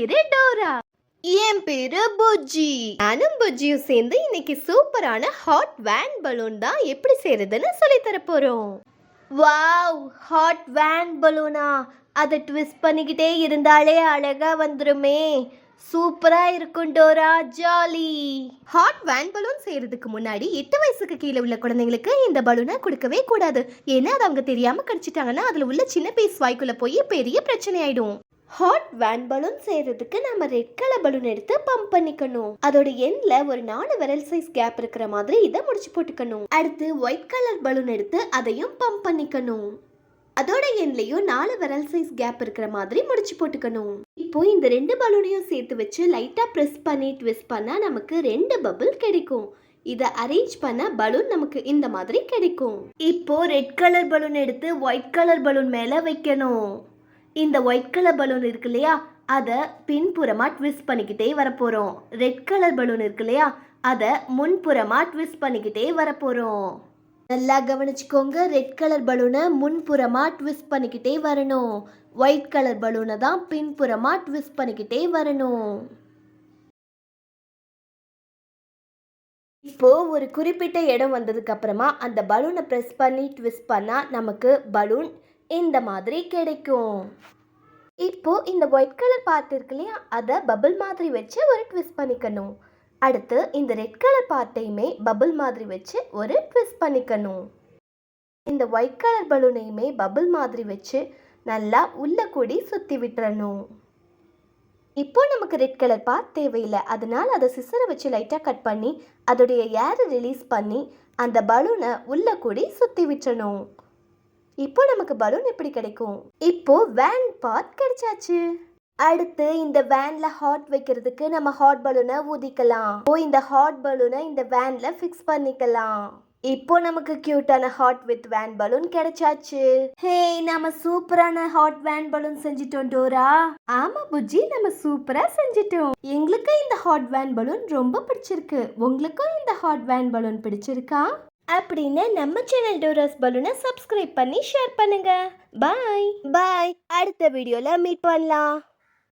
பேரு டோரா. என் பேரு புஜ்ஜி. நானும் புஜ்ஜியும் சேர்ந்து இன்னைக்கு சூப்பரான ஹாட் வேன் பலூன் தான் எப்படி செய்யறதுன்னு சொல்லி தர போறோம். வாவ் ஹாட் வேன் பலூனா? அதை ட்விஸ்ட் பண்ணிக்கிட்டே இருந்தாலே அழகா வந்துருமே. சூப்பரா இருக்கும் Dora jolly. Hot van balloon செய்யறதுக்கு முன்னாடி எட்டு வயசுக்கு கீழே உள்ள குழந்தைங்களுக்கு இந்த பலூனை கொடுக்கவே கூடாது. ஏன்னா அது அவங்க தெரியாம கடிச்சிட்டாங்கன்னா அதுல உள்ள சின்ன பீஸ் வாய்க்குள்ள போய் பெரிய பிரச்சனை ஆயிடும். ஹாட் வேன் பலூன் செய்யறதுக்கு நம்ம ரெட் கலர் பலூன் எடுத்து பம்ப் பண்ணிக்கணும். அதோட எண்ட்ல ஒரு நாலு விரல் சைஸ் கேப் இருக்கிற மாதிரி இதை முடிச்சு போட்டுக்கணும். அடுத்து ஒயிட் கலர் பலூன் எடுத்து அதையும் பம்ப் பண்ணிக்கணும். அதோட எண்ட்லையும் நாலு விரல் சைஸ் கேப் இருக்கிற மாதிரி முடிச்சு போட்டுக்கணும். இப்போ இந்த ரெண்டு பலூனையும் சேர்த்து வச்சு லைட்டா ப்ரெஸ் பண்ணி ட்விஸ்ட் பண்ணா நமக்கு ரெண்டு பபிள் கிடைக்கும். இதை அரேஞ்ச் பண்ண பலூன் நமக்கு இந்த மாதிரி கிடைக்கும். இப்போ ரெட் கலர் பலூன் எடுத்து ஒயிட் கலர் பலூன் மேல வைக்கணும். இந்த ஒயிட் கலர் பலூன் இருக்கு இல்லையா? அதை பின்புறமாக ட்விஸ்ட் பண்ணிக்கிட்டே வரப்போகிறோம் ரெட் கலர் பலூன் இருக்கு இல்லையா? அதை முன்புறமாக ட்விஸ்ட் பண்ணிக்கிட்டே வரப்போகிறோம் நல்லா கவனிச்சுக்கோங்க ரெட் கலர் பலூனை முன்புறமாக ட்விஸ்ட் பண்ணிக்கிட்டே வரணும். ஒயிட் கலர் பலூனை தான் பின்புறமாக ட்விஸ்ட் பண்ணிக்கிட்டே வரணும். இப்போ ஒரு குறிப்பிட்ட இடம் வந்ததுக்கு அப்புறமா அந்த பலூனை ப்ரெஸ் பண்ணி ட்விஸ்ட் பண்ணால் நமக்கு பலூன் இந்த மாதிரி கிடைக்கும். இப்போ இந்த ஒயிட் கலர் பார்ட் இருக்கு இல்லையா? அதை பபுள் மாதிரி வச்சு ஒரு ட்விஸ்ட் பண்ணிக்கணும். அடுத்து இந்த ரெட் கலர் பார்ட்டையுமே பபுள் மாதிரி வச்சு ஒரு ட்விஸ்ட் பண்ணிக்கணும். இந்த ஒயிட் கலர் பலூனையுமே பபுள் மாதிரி வச்சு நல்லா உள்ள கூடி சுற்றி விட்டுறணும். இப்போ நமக்கு ரெட் கலர் பார்ட் தேவையில்லை. அதனால் அதை சிசரை வச்சு லைட்டாக கட் பண்ணி அதோடைய ஏரை ரிலீஸ் பண்ணி அந்த பலூனை உள்ள கூடி சுற்றி விட்டுறணும். இப்போ நமக்கு பலூன் எப்படி கிடைக்கும்? இப்போ வேன் பார்ட் கிடைச்சாச்சு. அடுத்து இந்த வேன்ல ஹாட் வைக்கிறதுக்கு நம்ம ஹாட் பலூனை ஊதிக்கலாம். ஓ இந்த ஹாட் பலூனை இந்த வேன்ல ஃபிக்ஸ் பண்ணிக்கலாம். இப்போ நமக்கு கியூட்டான ஹாட் வித் வேன் பலூன் கிடைச்சாச்சு. ஹே நாம சூப்பரான ஹாட் வேன் பலூன் செஞ்சிட்டோம் டோரா. ஆமா புஜ்ஜி நம்ம சூப்பரா செஞ்சிட்டோம். எங்களுக்கு இந்த ஹாட் வேன் பலூன் ரொம்ப பிடிச்சிருக்கு. உங்களுக்கும் இந்த ஹாட் வேன் பலூன் பிடிச்சிருக்கா? அப்படின்னு நம்ம சேனல் டோரஸ் பலூனை சப்ஸ்கிரைப் பண்ணி ஷேர் பண்ணுங்க. பாய் பாய் அடுத்த வீடியோல மீட் பண்ணலாம்.